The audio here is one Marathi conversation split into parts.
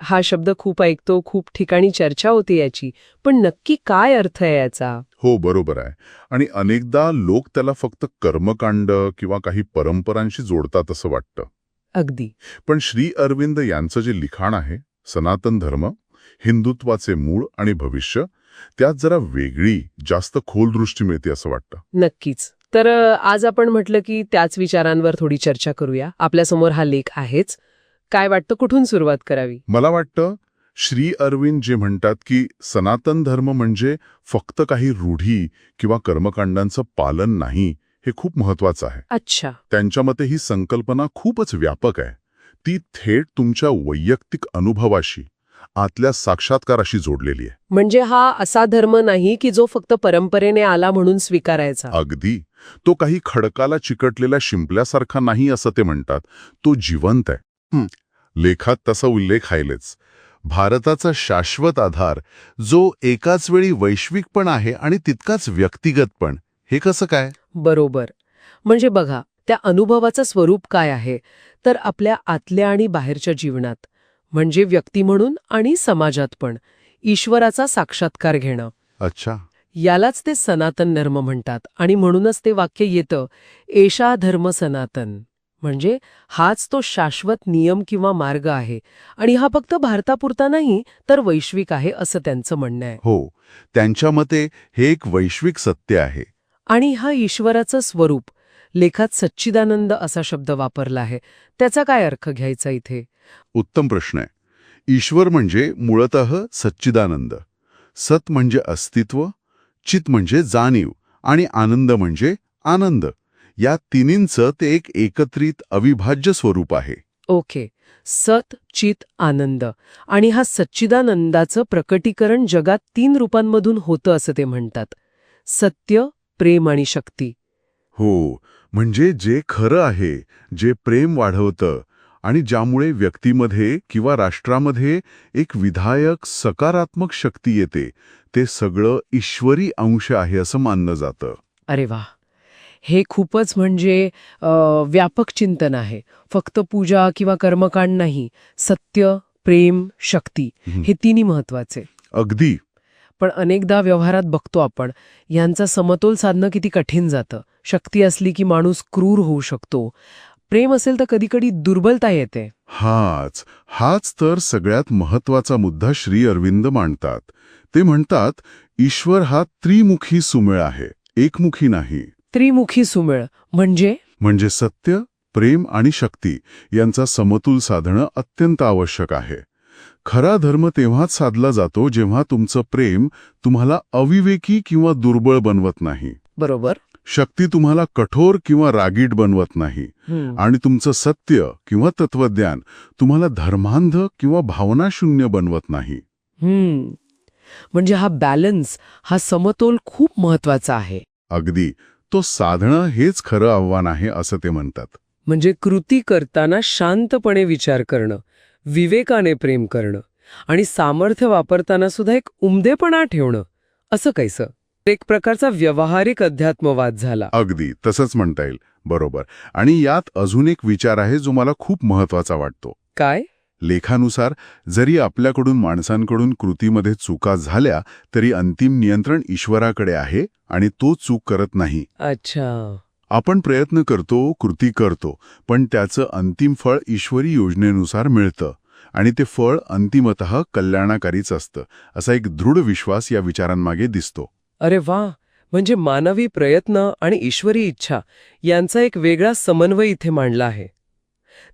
हा शब्द खूप ऐकतो खूप ठिकाणी चर्चा होते याची. पण नक्की काय अर्थ आहे याचा? हो बरोबर आहे. आणि अनेकदा लोक त्याला फक्त कर्मकांड किंवा काही परंपरांशी जोडतात असं वाटतं. अगदी. पण श्री अरविंद यांचं जे लिखाण आहे सनातन धर्म हिंदुत्वाचे मूळ आणि भविष्य त्यात जरा वेगळी जास्त खोल दृष्टी मिळते असं वाटतं. नक्कीच. तर आज आपण म्हटलं की त्याच विचारांवर थोडी चर्चा करूया. आपल्यासमोर हा लेख आहेच. काय वाटतं कुठून सुरुवात करावी? मला वाटतं श्री अरविंद जे म्हणतात की सनातन धर्म म्हणजे फक्त काही रूढी किंवा कर्मकांडांचं पालन नाही हे खूप महत्वाचं आहे. अच्छा. त्यांच्या मते ही संकल्पना खूपच व्यापक आहे. ती थेट तुमच्या वैयक्तिक अनुभवाशी आतल्या साक्षात्काराशी जोडलेली आहे. म्हणजे हा असा धर्म नाही की जो फक्त परंपरेने आला म्हणून स्वीकारायचा? अगदी. तो काही खडकाला चिकटलेल्या शिंपल्यासारखा नाही असं ते म्हणतात. तो जिवंत आहे. लेखात तसा उल्लेख आहेलेच. भारताचा शाश्वत आधार जो एकाच वेळी वैश्विक पण आहे आणि तितकाच व्यक्तिगत पण हे कसं काय? बरोबर. म्हणजे बघा त्या अनुभवाचं स्वरूप काय आहे? तर आपल्या आतल्या आणि बाहेरच्या जीवनात. म्हणजे व्यक्ती म्हणून आणि समाजात पण. ईश्वराचा साक्षात्कार घेणं. अच्छा. यालाच ते सनातन धर्म म्हणतात आणि म्हणूनच ते वाक्य येतं एषा धर्म सनातन. म्हणजे हाच तो शाश्वत नियम किंवा मार्ग आहे. आणि हा फक्त भारतापुरता नाही तर वैश्विक आहे असं त्यांचं म्हणणं आहे. हो त्यांच्या मते हे एक वैश्विक सत्य आहे. आणि हा ईश्वराचं स्वरूप लेखात सच्चिदानंद असा शब्द वापरला आहे. त्याचा काय अर्थ घ्यायचा इथे? उत्तम प्रश्न आहे. ईश्वर म्हणजे मूळत सच्चिदानंद. सत म्हणजे अस्तित्व चित म्हणजे जाणीव आणि आनंद म्हणजे आनंद. या तिन्हींचं ते एक एकत्रित अविभाज्य स्वरूप आहे. ओके. सत चित आनंद. आणि हा सच्चिदानंदाचं प्रकटीकरण जगात तीन रूपांमधून होतं असं ते म्हणतात. सत्य प्रेम आणि शक्ती. हो म्हणजे जे खरं आहे जे प्रेम वाढवतं आणि ज्यामुळे व्यक्तीमध्ये किंवा राष्ट्रामध्ये एक विधायक सकारात्मक शक्ती येते ते सगळं ईश्वरी अंश आहे असं मानलं जातं. अरे वा हे खूपच म्हणजे व्यापक चिंतन आहे. फक्त पूजा किंवा कर्मकांड नाही सत्य प्रेम शक्ती हं. तिन्ही महत्त्वाचे अगदी. पण अनेकदा व्यवहारात बघतो आपण यांचा समतोल साधणं किती कठीण जातं. शक्ती असली की माणूस क्रूर होऊ शकतो. प्रेम असेल तर कधीकधी दुर्बलता येते. हाच हाच तर सगळ्यात महत्त्वाचा मुद्दा श्री अरविंद मांडतात. ते म्हणतात ईश्वर हा त्रिमुखी सुमेळ आहे एकमुखी नाही. त्रिमुखी सुमेळ म्हणजे? म्हणजे सत्य प्रेम आणि शक्ती यांचा समतोल साधणं अत्यंत आवश्यक आहे. खरा धर्म तेव्हाच साधला जातो जेव्हा तुमचं प्रेम तुम्हाला अविवेकी किंवा दुर्बळ बनवत नाही. बरोबर. शक्ती तुम्हाला कठोर किंवा रागीट बनवत नाही. आणि तुमचं सत्य किंवा तत्वज्ञान तुम्हाला धर्मांध किंवा भावनाशून्य बनवत नाही. म्हणजे हा बॅलन्स हा समतोल खूप महत्त्वाचा आहे. अगदी. तो साधणं हेच खरं आव्हान आहे असं ते म्हणतात. म्हणजे कृती करताना शांतपणे विचार करणं विवेकाने प्रेम करणं आणि सामर्थ्य वापरताना सुद्धा एक उमदेपणा ठेवणं असं कैसं? एक प्रकारचा व्यावहारिक अध्यात्मवाद झाला. अगदी तसंच म्हणता येईल. बरोबर. आणि यात अजून एक विचार आहे जो मला खूप महत्त्वाचा वाटतो. काय? लेखानुसार जरी आपल्याकडून माणसांकडून कृतीमध्ये चुका झाल्या तरी अंतिम नियंत्रण ईश्वराकडे आहे आणि तो चूक करत नाही. अच्छा. आपण प्रयत्न करतो कृती करतो पण त्याचं अंतिम फळ ईश्वरी योजनेनुसार मिळतं आणि ते फळ अंतिमतः कल्याणकारीच असतं असा एक दृढ विश्वास या विचारांमागे दिसतो. अरे वा! म्हणजे मानवी प्रयत्न आणि ईश्वरी इच्छा यांचा एक वेगळा समन्वय इथे मांडला आहे.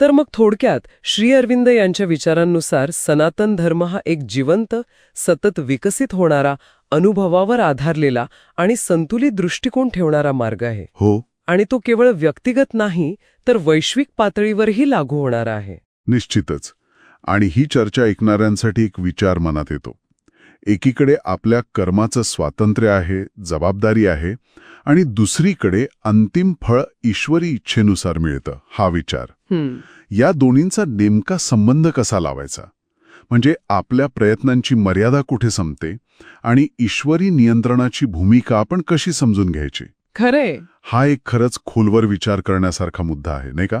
तर मग थोडक्यात श्री अरविंद यांच्या विचारांनुसार सनातन धर्म हा एक जिवंत सतत विकसित होणारा अनुभवावर आधारलेला आणि संतुलित दृष्टिकोन ठेवणारा मार्ग आहे. हो. आणि तो केवळ व्यक्तिगत नाही तर वैश्विक पातळीवरही लागू होणारा आहे. निश्चितच. आणि ही चर्चा ऐकणाऱ्यांसाठी एक विचार मनात येतो. एकीकडे आपल्या कर्माचं स्वातंत्र्य आहे जबाबदारी आहे आणि दुसरीकडे अंतिम फळ ईश्वरी इच्छेनुसार मिळतं हा विचार. या दोन्हींचा नेमका संबंध कसा लावायचा? म्हणजे आपल्या प्रयत्नांची मर्यादा कुठे संपते आणि ईश्वरी नियंत्रणाची भूमिका आपण कशी समजून घ्यायची? खरंय. हा एक खरंच खोलवर विचार करण्यासारखा मुद्दा आहे नाही का?